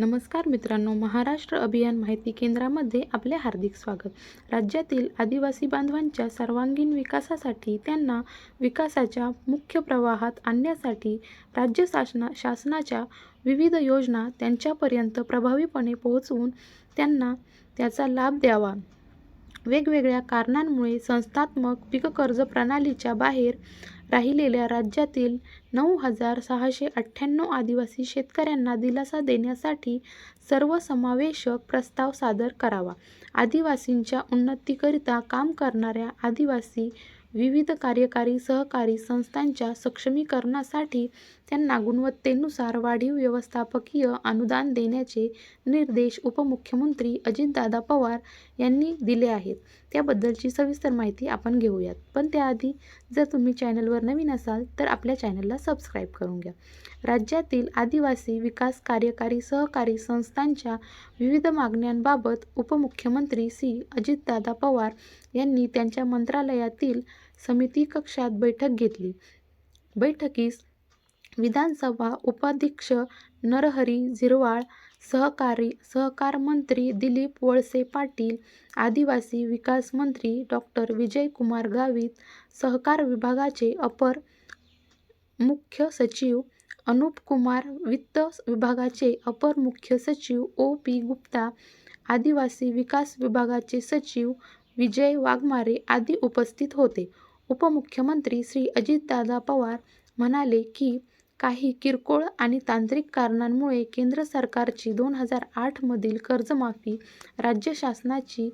नमस्कार मित्रांनो महाराष्ट्र अभियान माहिती केंद्रामध्ये आपले हार्दिक स्वागत. राज्यातील आदिवासी बांधवांच्या सर्वांगीण विकासासाठी त्यांना विकासाच्या मुख्य प्रवाहात आणण्यासाठी राज्य शासना शासनाच्या विविध योजना त्यांच्यापर्यंत प्रभावीपणे पोहोचवून त्यांना त्याचा लाभ द्यावा. वेगवेगळ्या कारणांमुळे संस्थात्मक पीक कर्ज प्रणालीच्या बाहेर राहिलेल्या राज्यातील नऊ हजार सहाशे अठ्ठ्याण्णव आदिवासी शेतकऱ्यांना दिलासा देण्यासाठी सर्वसमावेशक प्रस्ताव सादर करावा. आदिवासींच्या उन्नतीकरिता काम करणाऱ्या आदिवासी विविध कार्यकारी सहकारी संस्थांच्या सक्षमीकरणासाठी त्यांना गुणवत्तेनुसार वाढीव व्यवस्थापकीय अनुदान देण्याचे निर्देश उपमुख्यमंत्री अजितदादा पवार यांनी दिले आहेत. त्याबद्दलची सविस्तर माहिती आपण घेऊयात. पण त्याआधी जर तुम्ही चॅनलवर नवीन असाल तर आपल्या चॅनलला सबस्क्राईब करून घ्या. राज्यातील आदिवासी विकास कार्यकारी सहकारी संस्थांच्या विविध मागण्यांबाबत उपमुख्यमंत्री श्री अजितदादा पवार यांनी त्यांच्या मंत्रालयातील समिती कक्षात बैठक घेतली. बैठकीस विधानसभा उपाध्यक्ष नरहरी झिरवाळ सहकारी सहकार मंत्री दिलीप वळसे पाटील आदिवासी विकास मंत्री डॉक्टर विजयकुमार गावित सहकार विभागाचे अपर मुख्य सचिव अनुप कुमार वित्त विभागाचे अपर मुख्य सचिव ओ पी गुप्ता आदिवासी विकास विभागाचे सचिव विजय वाघमारे आदी उपस्थित होते. उपमुख्यमंत्री श्री अजितदादा पवार म्हणाले की काही किरकोळ आणि तांत्रिक कारणांमुळे केंद्र सरकारची दोन हजार आठमधील कर्जमाफी राज्य शासनाची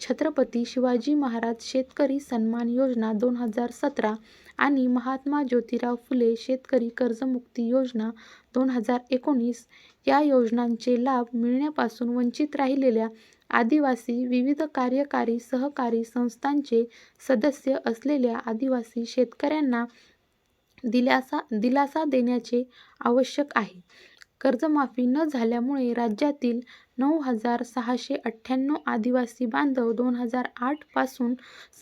छत्रपती शिवाजी महाराज शेतकरी सन्मान योजना दोन हजार सतरा आणि महात्मा ज्योतिराव फुले शेतकरी कर्जमुक्ती योजना दोन हजार एकोणीस या योजनांचे लाभ मिळण्यापासून वंचित राहिलेल्या आदिवासी विविध कार्यकारी सहकारी संस्थांचे सदस्य असलेल्या आदिवासी शेतकऱ्यांना दिलासा दिलासा देण्याचे आवश्यक आहे. कर्जमाफी न झाल्यामुळे राज्यातील नऊ हजार सहाशे अठ्ठ्याण्णव आदिवासी बांधव दोन हजार आठपासून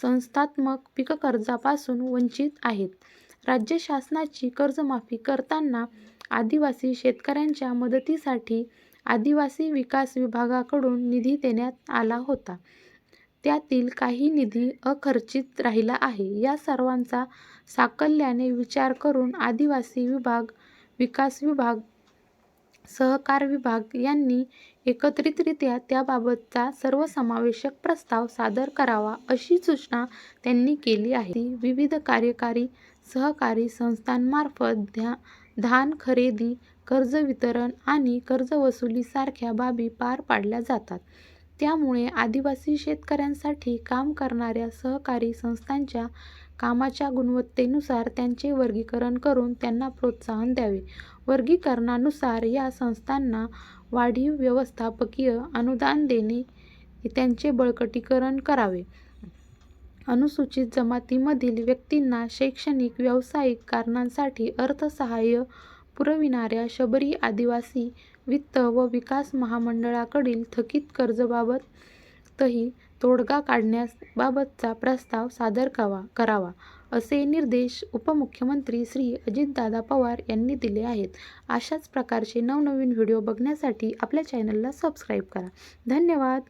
संस्थात्मक पीककर्जापासून वंचित आहेत. राज्य शासनाची कर्जमाफी करताना आदिवासी शेतकऱ्यांच्या मदतीसाठी आदिवासी विकास विभागाकडून निधी देण्यात आला होता. त्यातील काही निधी अखर्चित राहिला आहे. या सर्वांचा साकल्याने विचार करून आदिवासी विभाग विकास विभाग सहकार विभाग यांनी एकत्रितरित्या त्याबाबतचा सर्वसमावेशक प्रस्ताव सादर करावा अशी सूचना त्यांनी केली आहे. विविध कार्यकारी सहकारी संस्थांमार्फत ध्या धान खरेदी कर्ज वितरण आणि कर्जवसुलीसारख्या बाबी पार पाडल्या जातात. त्यामुळे आदिवासी शेतकऱ्यांसाठी काम करणाऱ्या सहकारी संस्थांच्या कामाच्या गुणवत्तेनुसार त्यांचे वर्गीकरण करून त्यांना प्रोत्साहन द्यावे. वर्गीकरणानुसार या संस्थांना वाढीव व्यवस्थापकीय अनुदान देणे त्यांचे बळकटीकरण करावे. अनुसूचित जमातीमधील व्यक्तींना शैक्षणिक व्यावसायिक कारणांसाठी अर्थसहाय्य पुरविणाऱ्या शबरी आदिवासी वित्त व विकास महामंडळाकडील थकीत कर्जबाबतही तोडगा काढण्यास बाबतचा प्रस्ताव सादर कवा करावा असे निर्देश उपमुख्यमंत्री श्री अजितदादा पवार यांनी दिले आहेत. अशाच प्रकारचे नवनवीन व्हिडिओ बघण्यासाठी आपल्या चॅनलला सबस्क्राईब करा. धन्यवाद!